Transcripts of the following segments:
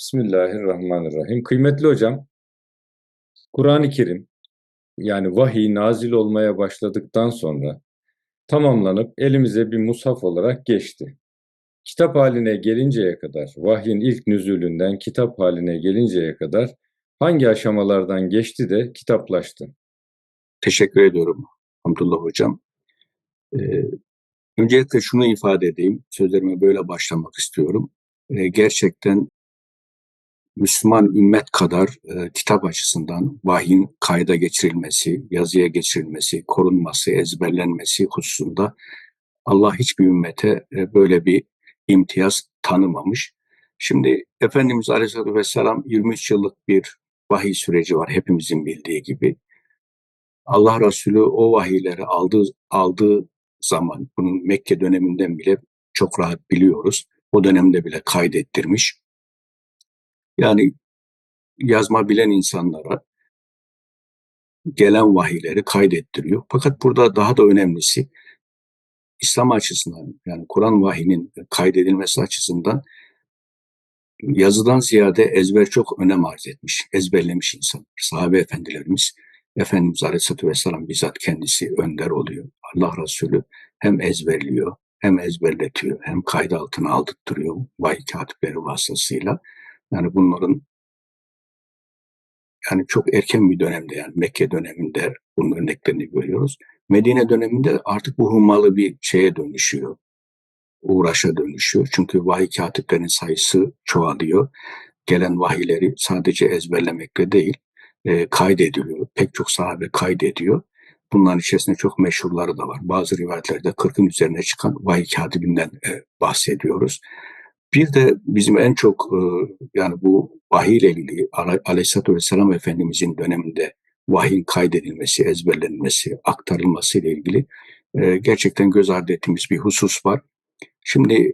Bismillahirrahmanirrahim. Kıymetli hocam, Kur'an-ı Kerim yani vahiy nazil olmaya başladıktan sonra tamamlanıp elimize bir mushaf olarak geçti. Kitap haline gelinceye kadar, vahyin ilk nüzulünden kitap haline gelinceye kadar hangi aşamalardan geçti de kitaplaştı? Teşekkür ediyorum Hamdullah Hocam. Ee, öncelikle şunu ifade edeyim, sözlerime böyle başlamak istiyorum. Ee, gerçekten Müslüman ümmet kadar e, kitap açısından vahyin kayda geçirilmesi, yazıya geçirilmesi, korunması, ezberlenmesi hususunda Allah hiçbir ümmete e, böyle bir imtiyaz tanımamış. Şimdi Efendimiz Aleyhisselatü Vesselam 23 yıllık bir vahiy süreci var hepimizin bildiği gibi. Allah Resulü o vahiyleri aldığı, aldığı zaman, bunun Mekke döneminden bile çok rahat biliyoruz. O dönemde bile kaydettirmiş. Yani yazma bilen insanlara gelen vahiyleri kaydettiriyor. Fakat burada daha da önemlisi İslam açısından yani Kur'an vahinin kaydedilmesi açısından yazıdan ziyade ezber çok önem arz etmiş, ezberlemiş insan. Sahabe efendilerimiz, Efendimiz Aleyhisselatü Vesselam bizzat kendisi önder oluyor. Allah Resulü hem ezberliyor, hem ezberletiyor, hem kaydı altına aldırtıyor vahiy katipleri vasıtasıyla. Yani bunların yani çok erken bir dönemde yani Mekke döneminde bunun örneklerini görüyoruz. Medine döneminde artık bu hummalı bir şeye dönüşüyor. Uğraşa dönüşüyor. Çünkü vahiy katiplerinin sayısı çoğalıyor. Gelen vahiyleri sadece ezberlemekle değil, e, kaydediliyor. Pek çok sahabe kaydediyor. Bunların içerisinde çok meşhurları da var. Bazı rivayetlerde 40'ın üzerine çıkan vahiy katibinden e, bahsediyoruz. Bir de bizim en çok e, yani bu vahiy ile ilgili Aleyhisselatü Vesselam Efendimizin döneminde vahyin kaydedilmesi, ezberlenmesi, aktarılması ile ilgili e, gerçekten göz ardı ettiğimiz bir husus var. Şimdi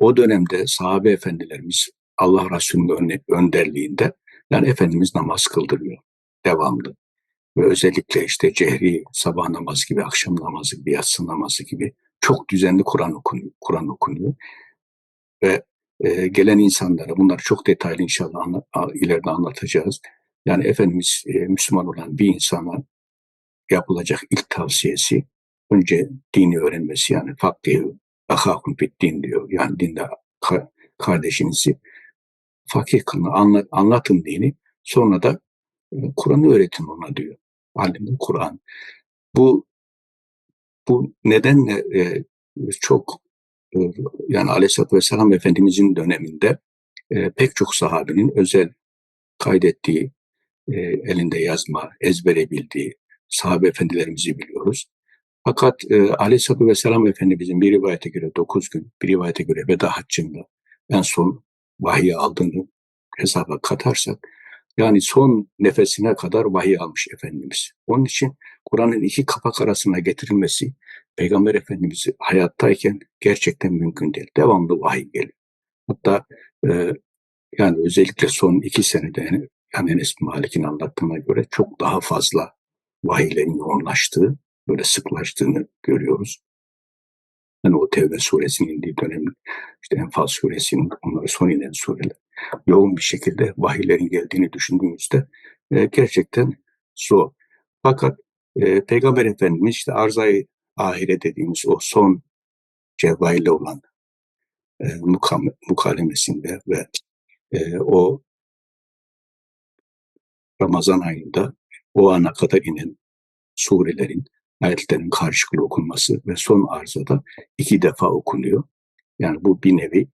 o dönemde sahabe efendilerimiz Allah Resulü'nün önderliğinde yani Efendimiz namaz kıldırıyor devamlı. Ve özellikle işte cehri sabah namazı gibi, akşam namazı gibi, yatsı namazı gibi çok düzenli Kur'an okunuyor. Kur'an okunuyor ve e, gelen insanlara bunları çok detaylı inşallah anla, ileride anlatacağız. Yani Efendimiz e, Müslüman olan bir insana yapılacak ilk tavsiyesi önce dini öğrenmesi yani fakih ahakun fit din diyor. Yani dinde ka, kardeşinizi fakih kılın, anlat, anlatın dini. Sonra da e, Kur'an'ı öğretin ona diyor. Alimin Kur'an. Bu bu nedenle e, çok yani Aleyhisselatü Vesselam Efendimizin döneminde e, pek çok sahabenin özel kaydettiği, e, elinde yazma, ezbere bildiği sahabe efendilerimizi biliyoruz. Fakat e, Aleyhisselatü Vesselam Efendimizin bir rivayete göre 9 gün, bir rivayete göre veda haccında en son vahiy aldığını hesaba katarsak, yani son nefesine kadar vahiy almış Efendimiz. Onun için Kur'an'ın iki kapak arasına getirilmesi Peygamber Efendimiz hayattayken gerçekten mümkün değil. Devamlı vahiy geliyor. Hatta e, yani özellikle son iki senede yani Enes Malik'in anlattığına göre çok daha fazla vahiylerin yoğunlaştığı, böyle sıklaştığını görüyoruz. Yani o Tevbe suresinin indiği dönem, işte Enfal suresinin, onları son inen sureler, yoğun bir şekilde vahiylerin geldiğini düşündüğümüzde e, gerçekten zor. Fakat e, Peygamber Efendimiz işte arzayı ahire dediğimiz o son Cebrail'le olan e, mukam, mukalemesinde ve e, o Ramazan ayında o ana kadar inen surelerin, ayetlerin karşılıklı okunması ve son arzada iki defa okunuyor. Yani bu bir nevi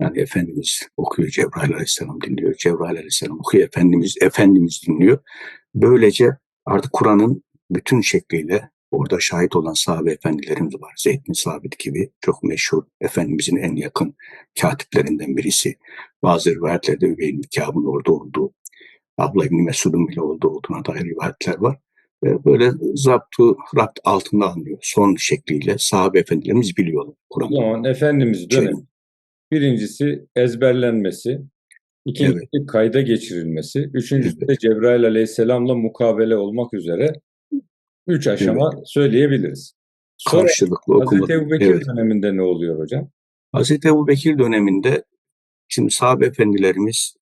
yani Efendimiz okuyor, Cebrail Aleyhisselam dinliyor, Cebrail Aleyhisselam okuyor, Efendimiz, Efendimiz dinliyor. Böylece artık Kur'an'ın bütün şekliyle Orada şahit olan sahabe efendilerimiz var. Zeyd bin Sabit gibi çok meşhur Efendimizin en yakın katiplerinden birisi. Bazı rivayetlerde Übey'in Kâb'ın orada olduğu, Abla İbni Mesud'un bile olduğu olduğuna dair rivayetler var. Böyle zaptu rapt altında anlıyor. Son şekliyle sahabe efendilerimiz biliyorlar Kur'an'ı. O zaman Efendimiz dönem. Şey, birincisi ezberlenmesi, ikincisi evet. kayda geçirilmesi, üçüncüsü evet. de Cebrail aleyhisselamla mukabele olmak üzere Üç aşama evet. söyleyebiliriz. Sonra karşılıklı Hazreti okumadım. Ebubekir Evet. döneminde ne oluyor hocam? Hazreti Ebubekir döneminde şimdi sahabe efendilerimiz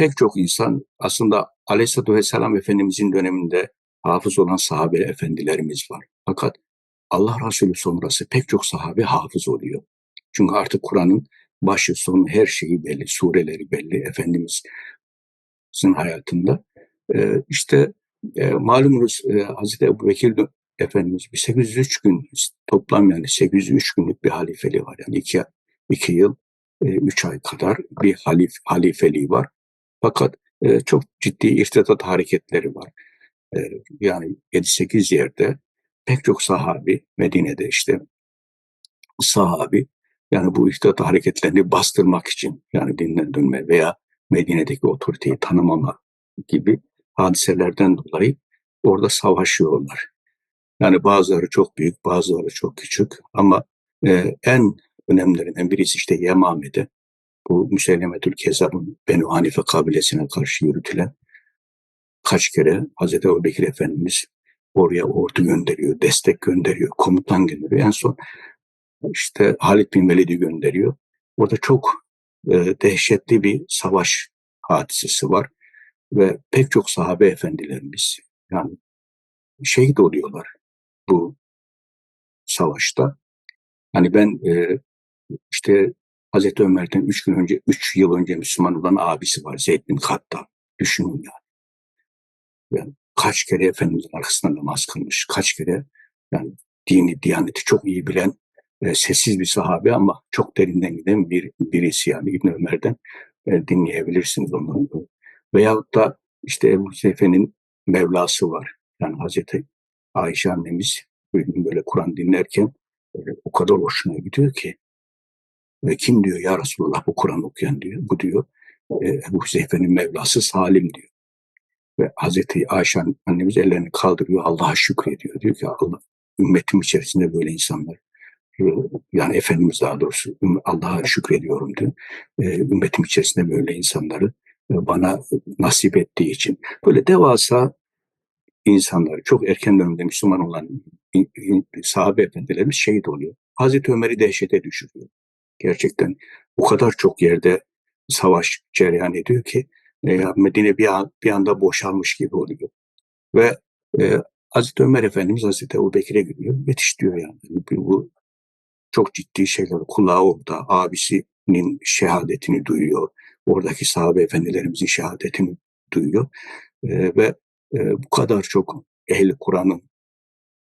pek çok insan aslında Aleyhisselatü Vesselam Efendimizin döneminde hafız olan sahabe efendilerimiz var. Fakat Allah Resulü sonrası pek çok sahabe hafız oluyor. Çünkü artık Kur'an'ın başı sonu her şeyi belli, sureleri belli. Efendimizin hayatında. Ee, işte e, malumunuz e, Hazreti Ebubekir dö- Efendimiz bir 803 gün toplam yani 803 günlük bir halifeliği var. Yani iki, iki yıl, e, üç ay kadar bir halif, halifeliği var. Fakat e, çok ciddi irtidat hareketleri var. E, yani 7-8 yerde pek çok sahabi Medine'de işte sahabi yani bu irtidat hareketlerini bastırmak için yani dinden dönme veya Medine'deki otoriteyi tanımama gibi hadiselerden dolayı orada savaşıyorlar. Yani bazıları çok büyük, bazıları çok küçük ama e, en önemlilerinden birisi işte Yemame'de bu Müsellemetül Kezab'ın Benu Hanife kabilesine karşı yürütülen kaç kere Hazreti Ebubekir Efendimiz oraya ordu gönderiyor, destek gönderiyor, komutan gönderiyor. En son işte Halid bin Velid'i gönderiyor. Orada çok e, dehşetli bir savaş hadisesi var ve pek çok sahabe efendilerimiz yani şehit oluyorlar bu savaşta. Hani ben e, işte Hazreti Ömer'den üç gün önce, üç yıl önce Müslüman olan abisi var Zeyd bin Hattab. Düşünün yani. yani. Kaç kere Efendimizin arkasında namaz kılmış, kaç kere yani dini, diyaneti çok iyi bilen e, sessiz bir sahabe ama çok derinden giden bir birisi yani İbn Ömer'den e, dinleyebilirsiniz onu. Veyahut da işte Ebu Seyfe'nin Mevlası var. Yani Hazreti Ayşe annemiz bir böyle Kur'an dinlerken o kadar hoşuna gidiyor ki ve kim diyor ya Resulullah bu Kur'an okuyan diyor. Bu diyor e, Ebu Hüzeyfe'nin Mevlası Salim diyor. Ve Hazreti Ayşe annemiz ellerini kaldırıyor Allah'a şükrediyor. Diyor ki Allah ümmetim içerisinde böyle insanlar e, yani Efendimiz daha doğrusu Allah'a şükrediyorum diyor. E, ümmetim içerisinde böyle insanları e, bana nasip ettiği için. Böyle devasa insanları çok erken dönemde Müslüman olan sahabe efendilerimiz şehit oluyor. Hazreti Ömer'i dehşete düşürüyor. Gerçekten o kadar çok yerde savaş cereyan ediyor ki e, Medine bir, an, bir anda boşalmış gibi oluyor. Ve e, Hazreti Ömer Efendimiz Hazreti Ebu Bekir'e gidiyor. Yetiş diyor yani. Bu, çok ciddi şeyler. Kulağı orada. Abisinin şehadetini duyuyor. Oradaki sahabe efendilerimizin şehadetini duyuyor. E, ve e, bu kadar çok ehli Kur'an'ın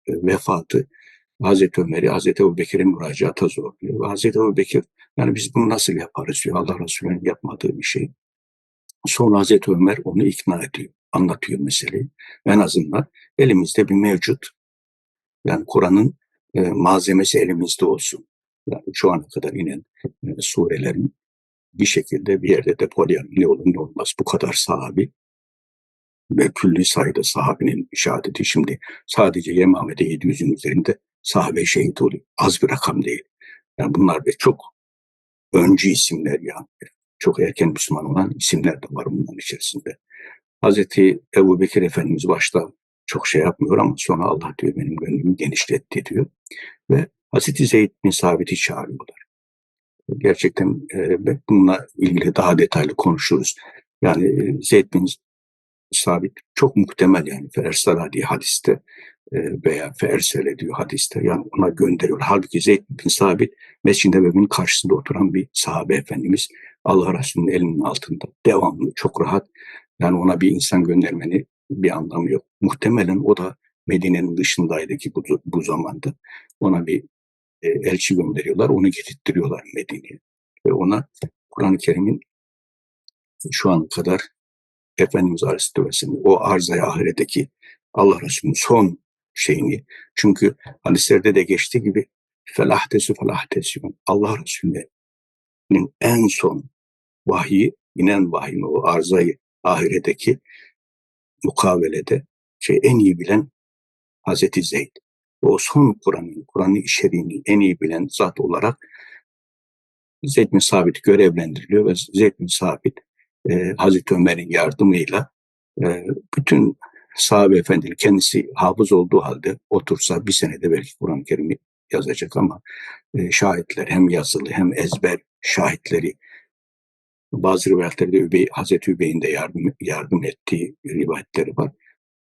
e, vefatı Hazreti Ömer'i Hazreti Ebu Bekir'in müracaata zorluyor. Hazreti Ebu Bekir yani biz bunu nasıl yaparız diyor. Allah Resulü'nün yapmadığı bir şey. Sonra Hazreti Ömer onu ikna ediyor. Anlatıyor meseleyi. En azından elimizde bir mevcut. Yani Kur'an'ın e, malzemesi elimizde olsun. Yani şu ana kadar inen e, surelerin bir şekilde bir yerde depolayalım. Ne olur ne olmaz. Bu kadar sahabi ve külli sayıda sahabinin şehadeti. Şimdi sadece Yemame'de 700'ün üzerinde sahabe şehit oluyor. Az bir rakam değil. Yani bunlar da çok öncü isimler yani. Çok erken Müslüman olan isimler de var bunların içerisinde. Hazreti Ebu Bekir Efendimiz başta çok şey yapmıyor ama sonra Allah diyor benim gönlümü genişletti diyor. Ve Hazreti Zeyd bin Sabit'i çağırıyorlar. Gerçekten e, bununla ilgili daha detaylı konuşuruz. Yani e, Zeyd bin Sabit çok muhtemel yani Fersala diye hadiste veya Fersele diyor hadiste. Yani ona gönderiyor. Halbuki Zeyd bin Sabit Mescid-i Nebevi'nin karşısında oturan bir sahabe efendimiz Allah Resulü'nün elinin altında. Devamlı çok rahat. Yani ona bir insan göndermenin bir anlamı yok. Muhtemelen o da Medine'nin dışındaydı ki bu, bu zamanda. Ona bir e, elçi gönderiyorlar. Onu getirtiyorlar Medine'ye. Ve ona Kur'an-ı Kerim'in şu ana kadar Efendimiz Aleyhisselatü Vesselam o arzaya ahiretteki Allah Resulü'nün son şeyini çünkü hadislerde de geçtiği gibi felahtesi felahtesi Allah Resulü'nün en son vahyi inen vahyin o arzayı ahiretteki mukavelede şey en iyi bilen Hazreti Zeyd. O son Kur'an'ın, Kur'an'ın içeriğini en iyi bilen zat olarak Zeyd bin Sabit görevlendiriliyor ve Zeyd bin Sabit e, Hazreti Ömer'in yardımıyla e, bütün sahabe efendili kendisi hafız olduğu halde otursa bir senede belki Kur'an-ı Kerim'i yazacak ama e, şahitler hem yazılı hem ezber şahitleri bazı rivayetlerde Übey, Hazreti Übey'in de yardım, yardım ettiği rivayetleri var.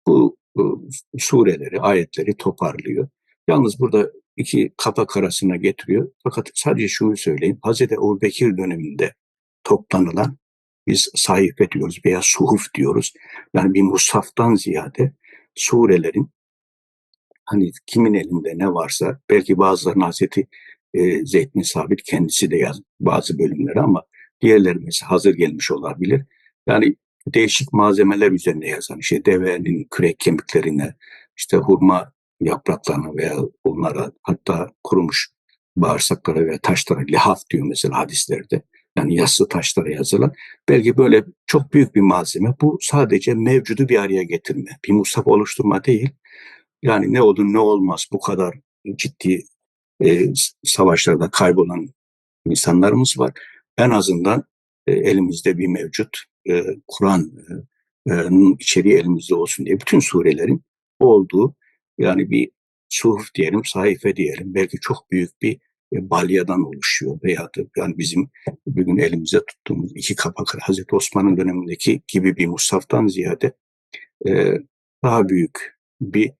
Bu, bu sureleri, ayetleri toparlıyor. Yalnız burada iki kapak arasına getiriyor. Fakat sadece şunu söyleyeyim. Hazreti Ebu Bekir döneminde toplanılan biz sahife diyoruz veya suhuf diyoruz. Yani bir mushaftan ziyade surelerin hani kimin elinde ne varsa belki bazılarının Hazreti e, Zeyd Sabit kendisi de yaz bazı bölümleri ama diğerleri mesela hazır gelmiş olabilir. Yani değişik malzemeler üzerine yazan işte devenin kürek kemiklerine işte hurma yapraklarına veya onlara hatta kurumuş bağırsaklara veya taşlara lihaf diyor mesela hadislerde. Yani yassı taşlara yazılan. Belki böyle çok büyük bir malzeme. Bu sadece mevcudu bir araya getirme. Bir musaf oluşturma değil. Yani ne olur ne olmaz bu kadar ciddi e, savaşlarda kaybolan insanlarımız var. En azından e, elimizde bir mevcut e, Kur'an'ın içeriği elimizde olsun diye bütün surelerin olduğu yani bir suhuf diyelim, sayfa diyelim belki çok büyük bir e, balyadan oluşuyor veya da yani bizim bugün elimize tuttuğumuz iki kapak Hazreti Osman'ın dönemindeki gibi bir mushaftan ziyade e, daha büyük bir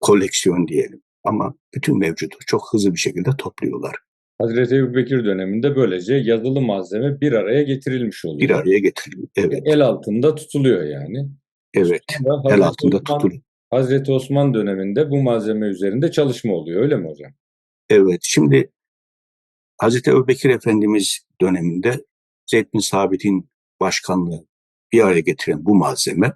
koleksiyon diyelim. Ama bütün mevcudu çok hızlı bir şekilde topluyorlar. Hazreti Ebubekir döneminde böylece yazılı malzeme bir araya getirilmiş oluyor. Bir araya getiriliyor. Evet, El altında tutuluyor yani. evet. Sonra El altında Osman- tutuluyor. Hazreti Osman döneminde bu malzeme üzerinde çalışma oluyor öyle mi hocam? Evet, şimdi Hazreti Ebubekir Efendimiz döneminde Zeyd bin Sabit'in başkanlığı bir araya getiren bu malzeme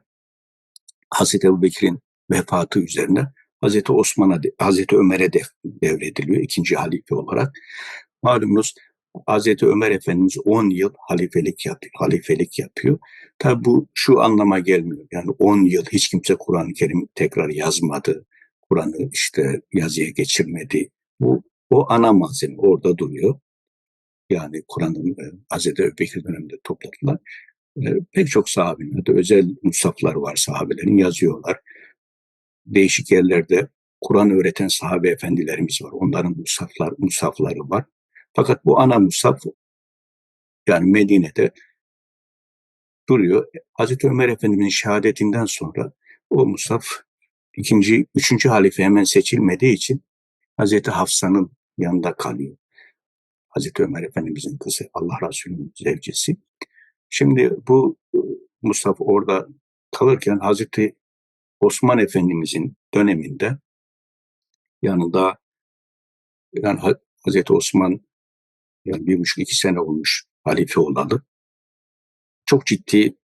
Hazreti Ebubekir'in vefatı üzerine Hazreti Osman'a, Hazreti Ömer'e de devrediliyor ikinci halife olarak. Malumunuz Hazreti Ömer Efendimiz 10 yıl halifelik yapıyor. Halifelik yapıyor. Tabi bu şu anlama gelmiyor. Yani 10 yıl hiç kimse Kur'an-ı Kerim tekrar yazmadı. Kur'an'ı işte yazıya geçirmedi. Bu o ana malzeme orada duruyor. Yani Kur'an'ın e, Hazreti Ebubekir döneminde topladılar. E, pek çok sahabenin de özel musaflar var sahabelerin yazıyorlar. Değişik yerlerde Kur'an öğreten sahabe efendilerimiz var. Onların musaflar, musafları var. Fakat bu ana musaf yani Medine'de duruyor. Hazreti Ömer Efendimiz'in şehadetinden sonra o musaf ikinci, üçüncü halife hemen seçilmediği için Hazreti Hafsa'nın yanında kalıyor. Hazreti Ömer Efendimiz'in kızı, Allah Resulü'nün zevcesi. Şimdi bu e, Musaf orada kalırken Hazreti Osman Efendimiz'in döneminde yanında yani Ha- Hazreti Osman yani bir buçuk iki sene olmuş halife olalı. Çok ciddi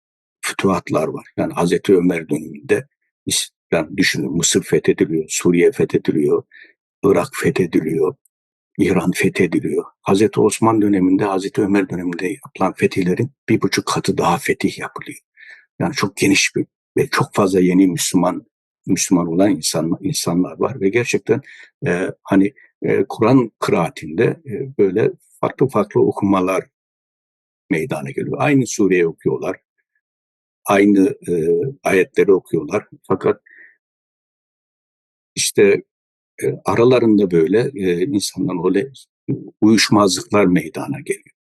fütuhatlar var. Yani Hazreti Ömer döneminde İs- yani düşünün Mısır fethediliyor, Suriye fethediliyor, Irak fethediliyor, İran fethediliyor. Hazreti Osman döneminde, Hazreti Ömer döneminde yapılan fetihlerin bir buçuk katı daha fetih yapılıyor. Yani çok geniş bir ve çok fazla yeni Müslüman Müslüman olan insanlar, insanlar var ve gerçekten e, hani e, Kur'an kıraatinde e, böyle farklı farklı okumalar meydana geliyor. Aynı sureyi okuyorlar. Aynı e, ayetleri okuyorlar. Fakat işte aralarında böyle e, insanların öyle uyuşmazlıklar meydana geliyor.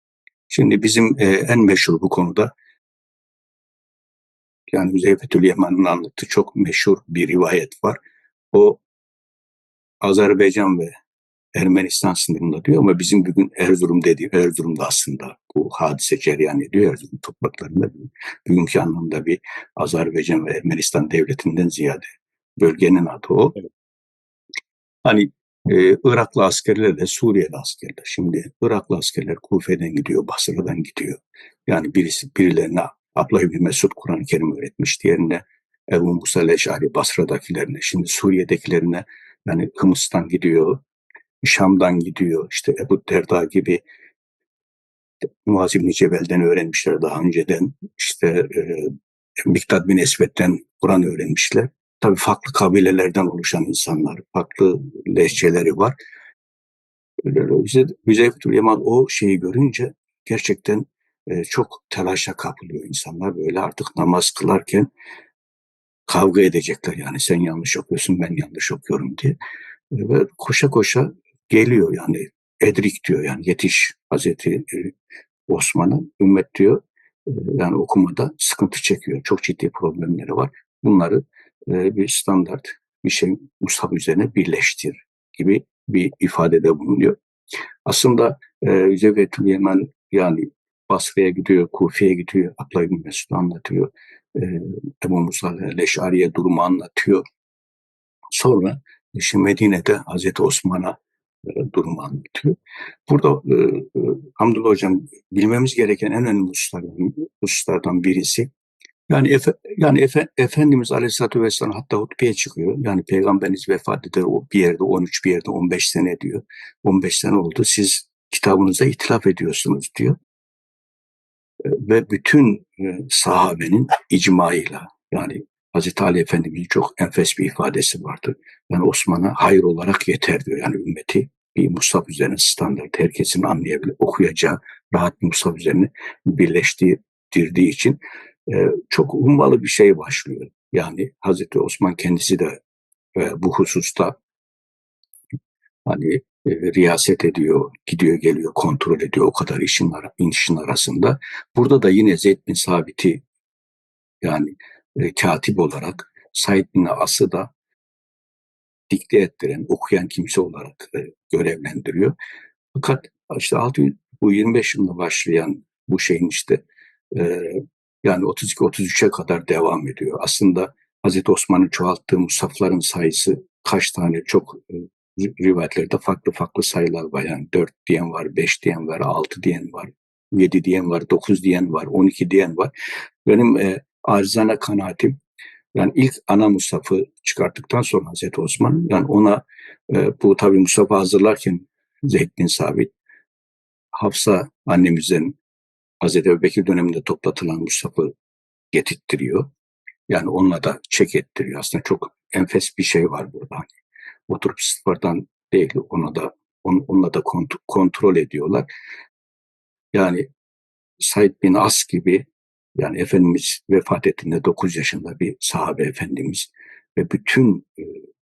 Şimdi bizim e, en meşhur bu konuda yani Hüzeyfetül Yeman'ın anlattığı çok meşhur bir rivayet var. O Azerbaycan ve Ermenistan sınırında diyor ama bizim bugün Erzurum dediği Erzurum'da aslında bu hadise cereyan ediyor Erzurum topraklarında. Bugünkü anlamda bir Azerbaycan ve Ermenistan devletinden ziyade bölgenin adı o. Evet. Hani e, Iraklı askerler de Suriyeli askerler. Şimdi Iraklı askerler Kufe'den gidiyor, Basra'dan gidiyor. Yani birisi birilerine Abdullah İbni Mesud Kur'an-ı Kerim öğretmiş. Diğerine Ebu Musa Leşari Basra'dakilerine, şimdi Suriye'dekilerine yani Kımıs'tan gidiyor, Şam'dan gidiyor. İşte Ebu Derda gibi Muaz İbni Cebel'den öğrenmişler daha önceden. İşte e, Miktat bin Esved'den Kur'an öğrenmişler. Tabii farklı kabilelerden oluşan insanlar, farklı lehçeleri var. Hüzeyfetül Yaman o şeyi görünce gerçekten e, çok telaşa kapılıyor insanlar. Böyle artık namaz kılarken kavga edecekler yani sen yanlış okuyorsun ben yanlış okuyorum diye. E, Ve koşa koşa geliyor yani Edrik diyor yani yetiş Hazreti e, Osman'a ümmet diyor yani okumada sıkıntı çekiyor. Çok ciddi problemleri var. Bunları bir standart bir şey Mustafa üzerine birleştir gibi bir ifadede bulunuyor. Aslında e, Cevdetül Yemen yani Basra'ya gidiyor, Kufe'ye gidiyor, Abdullah bin Mesud anlatıyor. E, Ebu Musa Leşari'ye durumu anlatıyor. Sonra işte Medine'de Hazreti Osman'a e, durumu anlatıyor. Burada e, e, Hamdullah Hocam bilmemiz gereken en önemli hususlardan, hususlardan birisi yani Efe, yani Efe, Efendimiz Aleyhisselatü Vesselam hatta hutbeye çıkıyor. Yani Peygamberiniz vefat eder o bir yerde 13 bir yerde 15 sene diyor. 15 sene oldu siz kitabınıza itilaf ediyorsunuz diyor. E, Ve bütün e, sahabenin icmaıyla yani Hazreti Ali Efendimiz'in çok enfes bir ifadesi vardı. Yani Osman'a hayır olarak yeter diyor. Yani ümmeti bir Musab üzerine standart herkesin anlayabildiği, okuyacağı rahat bir Musab üzerine birleştirdiği için çok ummalı bir şey başlıyor. Yani Hazreti Osman kendisi de bu hususta hani e, riyaset ediyor, gidiyor geliyor, kontrol ediyor o kadar işin, ara, işin arasında. Burada da yine Zeyd bin Sabit'i yani e, katip olarak Said bin As'ı da dikte ettiren, okuyan kimse olarak görevlendiriyor. Fakat işte 6, bu 25 yılında başlayan bu şeyin işte yani 32-33'e kadar devam ediyor. Aslında Hazreti Osman'ın çoğalttığı musafların sayısı kaç tane çok e, rivayetlerde farklı farklı sayılar var. Yani 4 diyen var, 5 diyen var, 6 diyen var, 7 diyen var, 9 diyen var, 12 diyen var. Benim e, arzana kanaatim yani ilk ana Musaf'ı çıkarttıktan sonra Hazreti Osman yani ona e, bu tabi Musaf'ı hazırlarken Zeyd bin Sabit Hafsa annemizin Hazreti Ebubekir döneminde toplatılan Musaf'ı getirttiriyor. Yani onunla da çek ettiriyor. Aslında çok enfes bir şey var burada. Hani oturup sıfırdan değil ona da on, onunla da kont- kontrol ediyorlar. Yani Said bin As gibi yani Efendimiz vefat ettiğinde 9 yaşında bir sahabe Efendimiz ve bütün e,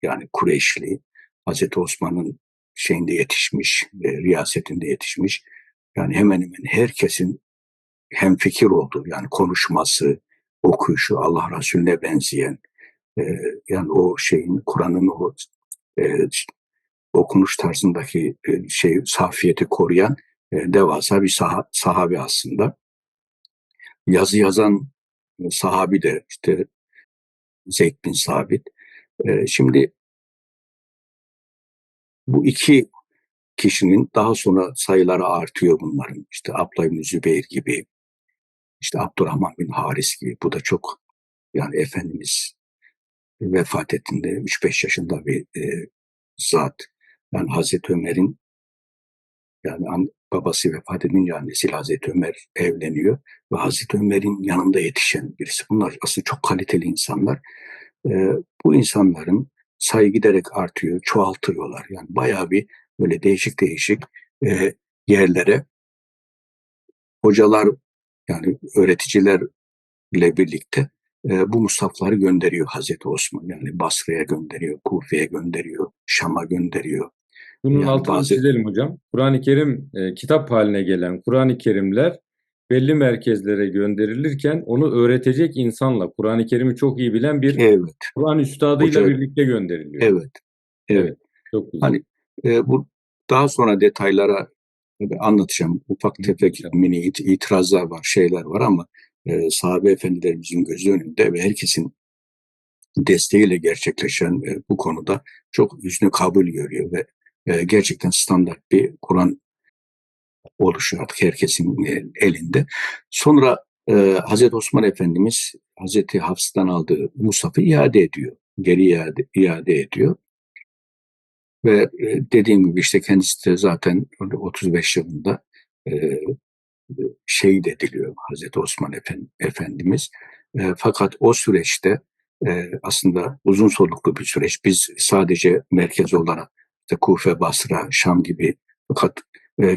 yani Kureyşli Hazreti Osman'ın şeyinde yetişmiş, e, riyasetinde yetişmiş. Yani hemen hemen herkesin hemfikir olduğu yani konuşması, okuyuşu Allah Resulüne benzeyen e, yani o şeyin Kur'an'ın o e, okunuş tarzındaki e, şey safiyeti koruyan e, devasa bir saha, sahabe aslında. Yazı yazan e, sahabi de işte Zeyd bin Sabit. E, şimdi bu iki kişinin daha sonra sayıları artıyor bunların. İşte Abdullah bin Zübeyir gibi, işte Abdurrahman bin Haris gibi. Bu da çok yani Efendimiz vefat ettiğinde 3-5 yaşında bir e, zat. Yani Hazreti Ömer'in yani an, babası vefat edince annesiyle Hazreti Ömer evleniyor ve Hazreti Ömer'in yanında yetişen birisi. Bunlar aslında çok kaliteli insanlar. E, bu insanların sayı giderek artıyor, çoğaltıyorlar. Yani bayağı bir böyle değişik değişik e, yerlere hocalar yani öğreticilerle birlikte e, bu musafları gönderiyor Hazreti Osman. Yani Basra'ya gönderiyor, Kufe'ye gönderiyor, Şam'a gönderiyor. Bunun Yani altını bazı- çizelim hocam. Kur'an-ı Kerim e, kitap haline gelen Kur'an-ı Kerimler belli merkezlere gönderilirken onu öğretecek insanla Kur'an-ı Kerim'i çok iyi bilen bir Evet, Kur'an üstadıyla Hoca- birlikte gönderiliyor. evet, evet. Evet. Çok güzel. Hani e, bu daha sonra detaylara anlatacağım. Ufak tefek mini it- itirazlar var, şeyler var ama e, sahabe efendilerimizin gözü önünde ve herkesin desteğiyle gerçekleşen e, bu konuda çok üstüne kabul görüyor ve e, gerçekten standart bir Kur'an oluşuyor artık herkesin e, elinde. Sonra e, Hazreti Osman Efendimiz Hazreti Hafs'tan aldığı Musaf'ı iade ediyor. Geri iade, iade ediyor. Ve e, dediğim gibi işte kendisi de zaten öyle 35 yılında e, şehit ediliyor Hazreti Osman Efendi, Efendimiz. E, fakat o süreçte aslında uzun soluklu bir süreç. Biz sadece merkez olarak işte Kufe, Basra, Şam gibi fakat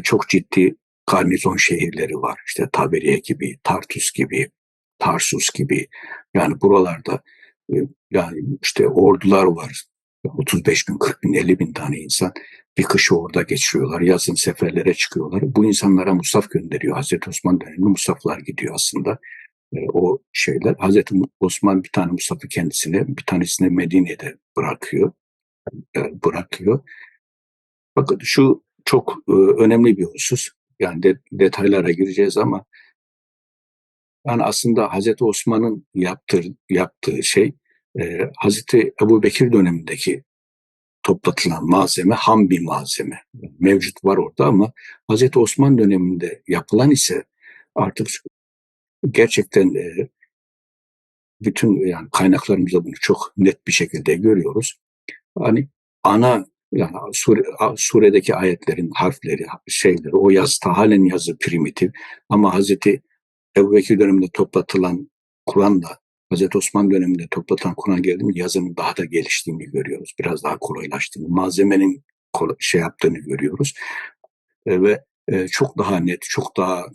çok ciddi garnizon şehirleri var. İşte Taberiye gibi, Tartus gibi, Tarsus gibi. Yani buralarda yani işte ordular var. 35 bin, 40 bin, 50 bin tane insan bir kışı orada geçiriyorlar. Yazın seferlere çıkıyorlar. Bu insanlara Musaf gönderiyor. Hazreti Osman döneminde Musaflar gidiyor aslında. E, o şeyler. Hazreti Osman bir tane Musaf'ı kendisine, bir tanesini Medine'de bırakıyor. E, bırakıyor. Bakın şu çok e, önemli bir husus. Yani de, detaylara gireceğiz ama yani aslında Hazreti Osman'ın yaptığı, yaptığı şey e, Hazreti Ebu Bekir dönemindeki toplatılan malzeme ham bir malzeme. Mevcut var orada ama Hazreti Osman döneminde yapılan ise artık gerçekten e, bütün yani kaynaklarımızda bunu çok net bir şekilde görüyoruz. Hani ana yani sure, suredeki ayetlerin harfleri, şeyleri, o yazıda halen yazı primitif ama Hazreti Ebu Bekir döneminde toplatılan Kur'an'da Hazreti Osman döneminde toplatan Kur'an geldi mi yazının daha da geliştiğini görüyoruz. Biraz daha kolaylaştığını, malzemenin şey yaptığını görüyoruz. E, ve e, çok daha net, çok daha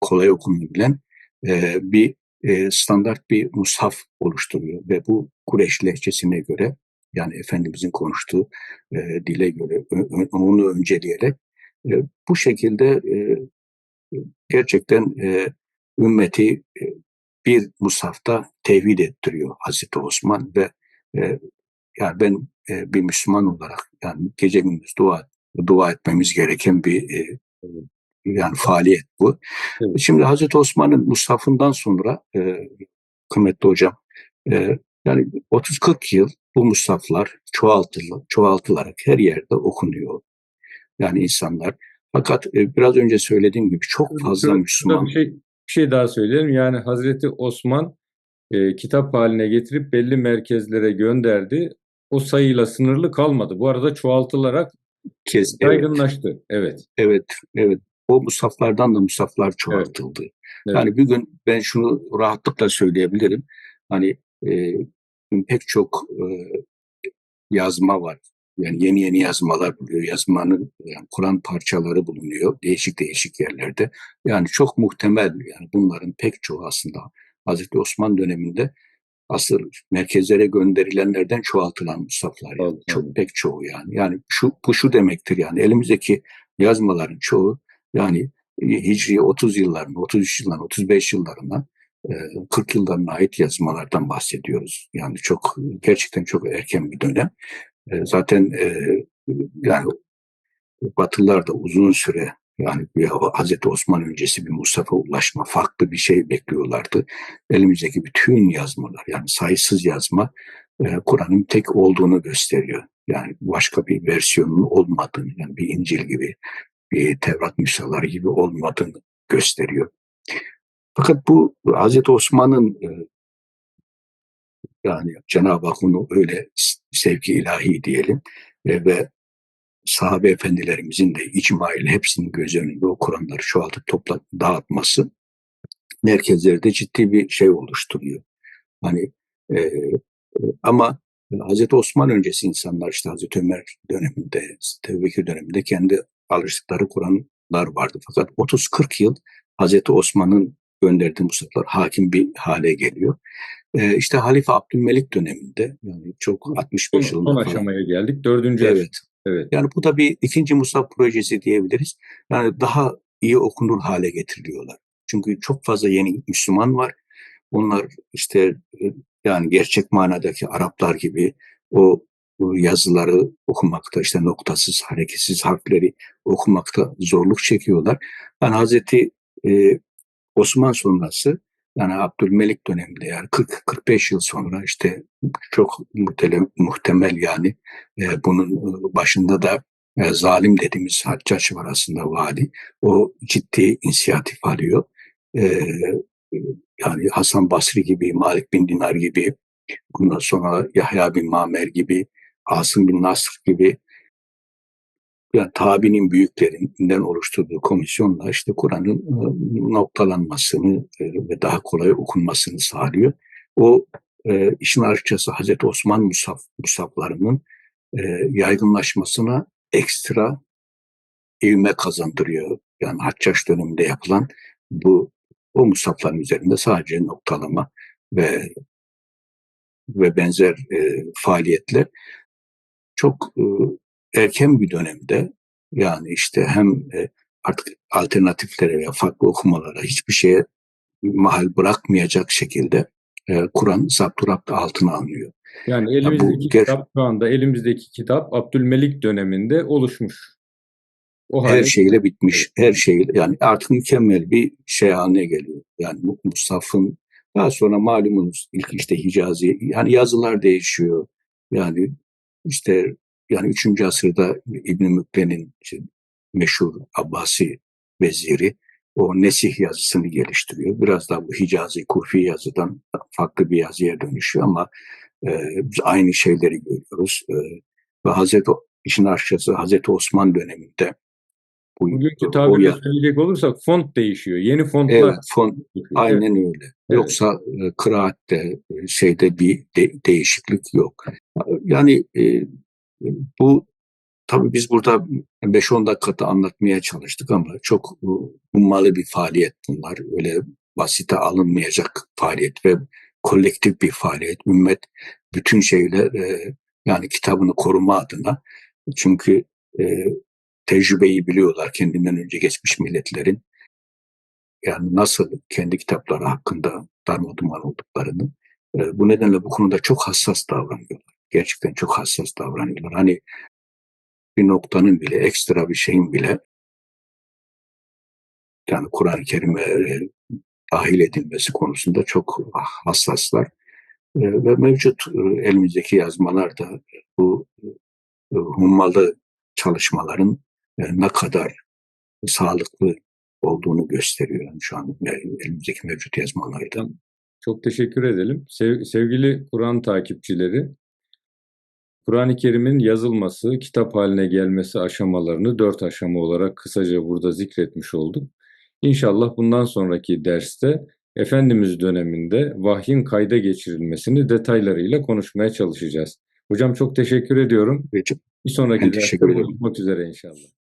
kolay okunabilen e, bir e, standart bir mushaf oluşturuyor. Ve bu Kureyş lehçesine göre yani Efendimizin konuştuğu e, dile göre onu önceleyerek e, bu şekilde e, gerçekten e, ümmeti e, bir musafta tevhid ettiriyor Hazreti Osman ve e, yani ben e, bir Müslüman olarak yani gece gündüz dua dua etmemiz gereken bir e, yani faaliyet bu. Evet. Şimdi Hazreti Osman'ın musafından sonra e, kıymetli hocam e, yani 30-40 yıl bu musaflar çoğaltılı, çoğaltılarak her yerde okunuyor. Yani insanlar fakat e, biraz önce söylediğim gibi çok fazla Müslüman. Bir şey, bir şey daha söyleyelim. Yani Hazreti Osman e, kitap haline getirip belli merkezlere gönderdi. O sayıyla sınırlı kalmadı. Bu arada çoğaltılarak Kez, yaygınlaştı. Evet. Evet, evet. O musaflardan da musaflar çoğaltıldı. Evet. Evet. Yani bir gün ben şunu rahatlıkla söyleyebilirim. Hani e, pek çok e, yazma var. Yani yeni yeni yazmalar buluyor. Yazmanın yani Kur'an parçaları bulunuyor değişik değişik yerlerde. Yani çok muhtemel yani bunların pek çoğu aslında Hazreti Osman döneminde asıl merkezlere gönderilenlerden çoğaltılan musaflar yani. Evet, çok pek çoğu yani. Yani şu bu şu demektir yani elimizdeki yazmaların çoğu yani Hicri 30 yıllarında, 33 yıllarında, 35 yıllarında 40 yıllarına ait yazmalardan bahsediyoruz. Yani çok gerçekten çok erken bir dönem. Zaten e, yani Batılılar da uzun süre yani Hazreti Osman öncesi bir Mustafa ulaşma, farklı bir şey bekliyorlardı. Elimizdeki bütün yazmalar yani sayısız yazma e, Kur'an'ın tek olduğunu gösteriyor. Yani başka bir versiyonun olmadığını, yani bir İncil gibi, bir Tevrat müsaları gibi olmadığını gösteriyor. Fakat bu Hazreti Osman'ın yani Cenab-ı Hak onu öyle sevki ilahi diyelim e, ve sahabe efendilerimizin de icmail hepsinin göz önünde o Kur'anları çoğaltıp topla dağıtması merkezlerde ciddi bir şey oluşturuyor. Hani e, e ama Hazreti Osman öncesi insanlar işte Hazreti Ömer döneminde, Tevbekir döneminde kendi alıştıkları Kur'anlar vardı. Fakat 30-40 yıl Hazreti Osman'ın gönderdiği Musaflar hakim bir hale geliyor. E, işte Halife Abdülmelik döneminde yani çok 65 son, yılında son aşamaya geldik. Dördüncü evet. Evet. Yani bu da bir ikinci Musaf projesi diyebiliriz. Yani daha iyi okunur hale getiriliyorlar. Çünkü çok fazla yeni Müslüman var. Onlar işte e, yani gerçek manadaki Araplar gibi o yazıları okumakta işte noktasız, hareketsiz harfleri okumakta zorluk çekiyorlar. Yani Hazreti e, Osman sonrası yani Abdülmelik döneminde yani 40-45 yıl sonra işte çok muhtemel, yani e, bunun başında da e, zalim dediğimiz Haccaç var aslında vali. O ciddi inisiyatif alıyor. E, yani Hasan Basri gibi, Malik bin Dinar gibi, bundan sonra Yahya bin Mamer gibi, Asım bin Nasr gibi yani tabinin büyüklerinden oluşturduğu komisyonla işte Kur'an'ın e, noktalanmasını e, ve daha kolay okunmasını sağlıyor. O e, işin açıkçası Hazreti Osman musaf, musaflarının e, yaygınlaşmasına ekstra ivme kazandırıyor. Yani Haccaş döneminde yapılan bu o musafların üzerinde sadece noktalama ve ve benzer e, faaliyetler çok e, erken bir dönemde yani işte hem e, artık alternatiflere veya farklı okumalara hiçbir şeye mahal bırakmayacak şekilde e, Kur'an zapturapt altına alınıyor. Yani Ya bu elimizdeki ger- kitap şu anda elimizdeki kitap Abdülmelik döneminde oluşmuş. O her hale şeyle bitmiş. Her şeyle yani artık mükemmel bir şey haline geliyor. Yani bu Musaf'ın daha sonra malumunuz ilk işte Hicazi yani yazılar değişiyor. Yani işte yani 3. asırda İbn Mükle'nin işte meşhur Abbasi veziri o Nesih yazısını geliştiriyor. Biraz daha bu Hicazi Kufi yazıdan farklı bir yazıya dönüşüyor ama e, biz aynı şeyleri görüyoruz. E, ve Hazreti işin açıkçası Hazreti Osman döneminde bu, bugünkü tabirle söyleyecek olursak font değişiyor. Yeni fontlar Evet, fon, çıkıyor. aynen öyle. Yoksa e, kıraatte e, şeyde bir de- değişiklik yok. Yani e, bu tabii biz burada 5-10 dakikada anlatmaya çalıştık ama çok e, ummalı bir faaliyet bunlar. Öyle basite alınmayacak faaliyet ve kolektif bir faaliyet. Ümmet bütün şeyler e, yani kitabını koruma adına çünkü e, tecrübeyi biliyorlar kendinden önce geçmiş milletlerin yani nasıl kendi kitapları hakkında darmaduman olduklarını. E, bu nedenle bu konuda çok hassas davranıyorlar. Gerçekten çok hassas davranıyorlar. Hani bir noktanın bile, ekstra bir şeyin bile yani Kur'an-ı Kerim'e e, dahil edilmesi konusunda çok hassaslar. E, ve mevcut e, elimizdeki yazmalar da bu hummalı çalışmaların ne kadar sağlıklı olduğunu gösteriyor şu an elimizdeki mevcut yazmalarda. Çok teşekkür edelim. Sev- sevgili Kur'an takipçileri, Kur'an-ı Kerim'in yazılması, kitap haline gelmesi aşamalarını dört aşama olarak kısaca burada zikretmiş olduk. İnşallah bundan sonraki derste Efendimiz döneminde vahyin kayda geçirilmesini detaylarıyla konuşmaya çalışacağız. Hocam çok teşekkür ediyorum. Bir sonraki derste buluşmak üzere inşallah.